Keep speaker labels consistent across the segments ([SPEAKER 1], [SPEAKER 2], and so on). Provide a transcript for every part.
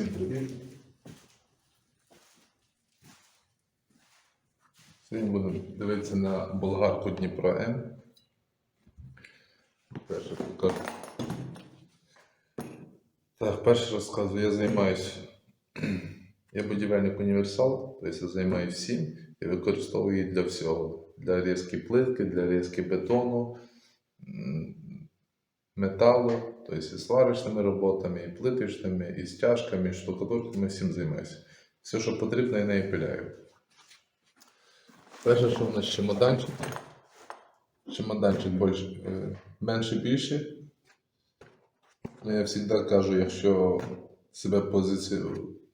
[SPEAKER 1] Всім привіт. Сьогодні будемо дивитися на болгарку Дніпро М. Перше покажу. Так, перше розказую, я займаюся. Я будівельник універсал, тобто я займаюся всім і використовую її для всього. Для різки плитки, для різки бетону, металу, тобто і сварочними роботами, і плиточними, і стяжками, і штукатурками, всім займаюся. Все, що потрібно, я нею пиляю. Перше, що в нас чемоданчик. Чемоданчик більше, е, менше більше. Ну, Я завжди кажу, якщо себе позиці...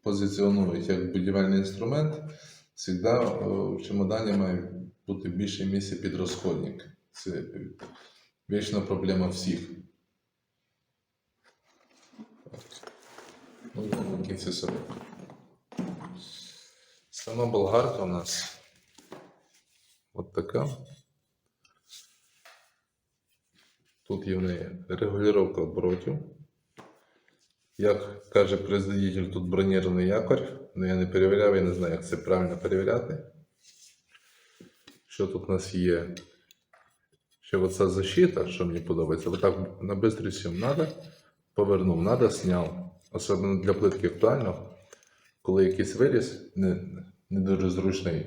[SPEAKER 1] позиціонують як будівельний інструмент, завжди е, в чемодані має бути більше місця під розходник. Це вічна проблема всіх. Так. Ну, кінці собі. Сама болгарка у нас от така. Тут є в неї регулювання оборотів. Як каже производитель, тут бронірований якорь, але я не перевіряв, я не знаю, як це правильно перевіряти. Що тут у нас є? Ще оця защита, що мені подобається, отак на бистросім треба, повернув, треба, зняв. Особливо для плитки актуально, коли якийсь виріз не, не дуже зручний,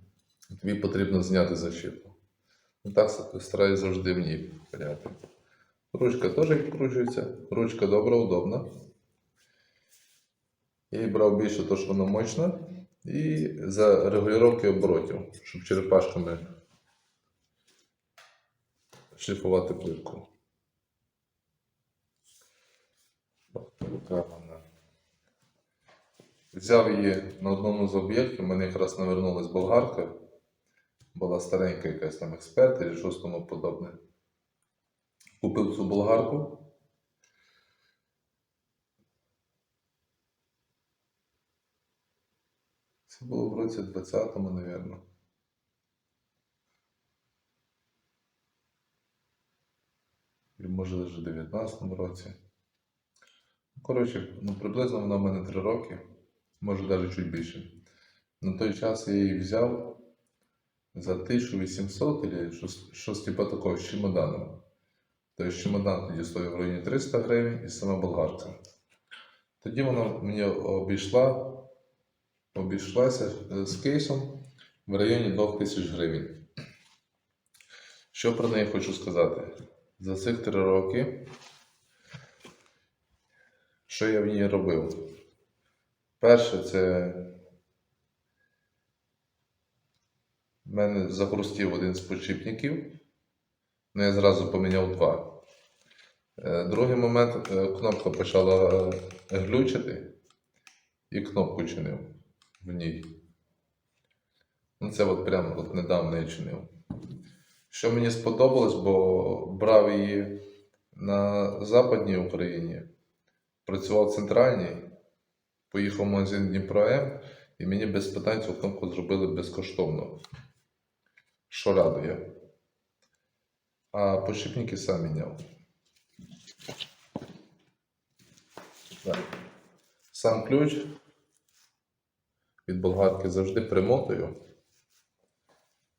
[SPEAKER 1] тобі потрібно зняти защиту. Ну, так стараюсь завжди в ній пиляти. Ручка теж відкручується. Ручка добра, удобна. Її брав більше, тому що вона мощна. І за регулювання оборотів, щоб черепашками шліфувати плитку. Взяв її на одному з об'єктів, у мене якраз навернулась болгарка. Була старенька якась там експерт і щось тому подобне. Купив цю болгарку. Це було в році 20-му, мабуть. Може навіть в 19-му році. Ну, Коротше, ну, приблизно вона в мене 3 роки, може навіть чуть більше. На той час я її взяв за 1800 або щось, щось типу такого з чемоданом. Тобто чемодан тоді стоїв в районі 300 гривень і сама болгарка. Тоді вона мені обійшла, обійшлася е, з кейсом в районі 2000 гривень. Що про неї хочу сказати? За цих три роки, що я в ній робив? Перше, це в мене захрустів один з подшипників. Ну, я зразу поміняв два. Е, Другий момент, е, кнопка почала е, глючити і кнопку чинив в ній. Ну, це от прямо от недавно я чинив. Що мені сподобалось, бо брав її на Западній Україні, працював в центральній, поїхав в магазин Дніпро М, і мені без питань цю кнопку зробили безкоштовно. Що радує. А подшипники сам міняв. Так. Сам ключ від болгарки завжди примотую,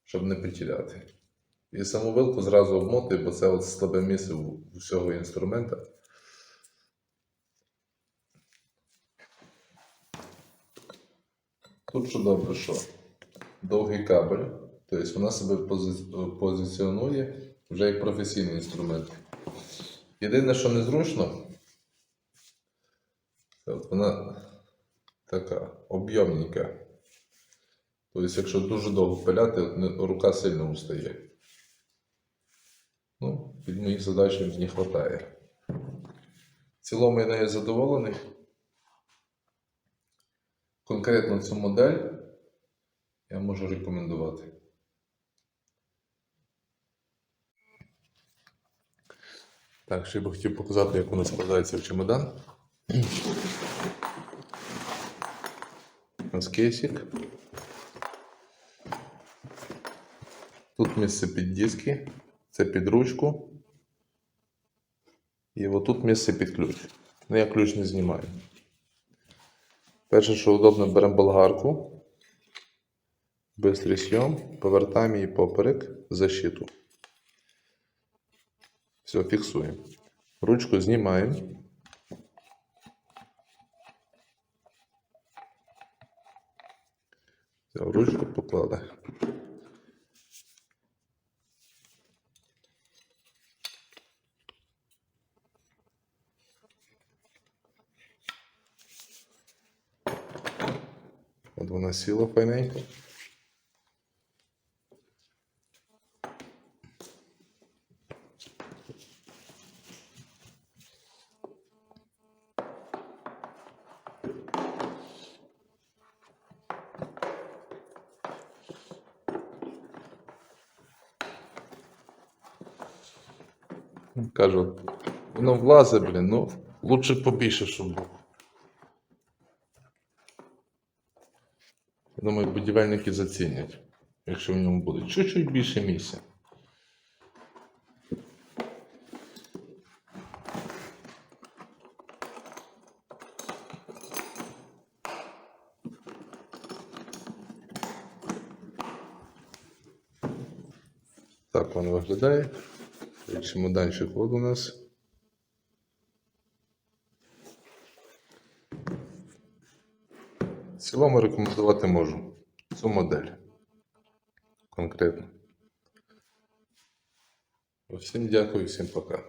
[SPEAKER 1] щоб не потеряти. І саму вилку зразу обмотую, бо це от слабе місце у всього інструмента. Тут що добре, що довгий кабель, тобто вона себе пози- позиціонує вже як професійний інструмент. Єдине, що незручно, це от вона така об'ємненька. Тобто, якщо дуже довго пиляти, рука сильно устає. Ну, під моїх задач мені вистачає. В цілому я нею задоволений. Конкретно цю модель я можу рекомендувати. Так, ще б хотів показати, як воно складається в чемодан. Ось кейсик. Тут місце під диски, це під ручку. І отут місце під ключ. Ну, я ключ не знімаю. Перше, що удобно, беремо болгарку. Бистрий сйом, повертаємо її поперек защиту. Все, фіксуємо. Ручку знімаємо. Ручку поклали. От вона сіла файненько. Кажу, воно влазить, блін, ну лучше побільше, щоб було. Я думаю, будівельники зацінять, якщо в ньому буде чуть-чуть більше місця. Так воно виглядає. Чемоданчик от у нас. В цілому рекомендувати можу цю модель. Конкретно. Всім дякую, всім пока.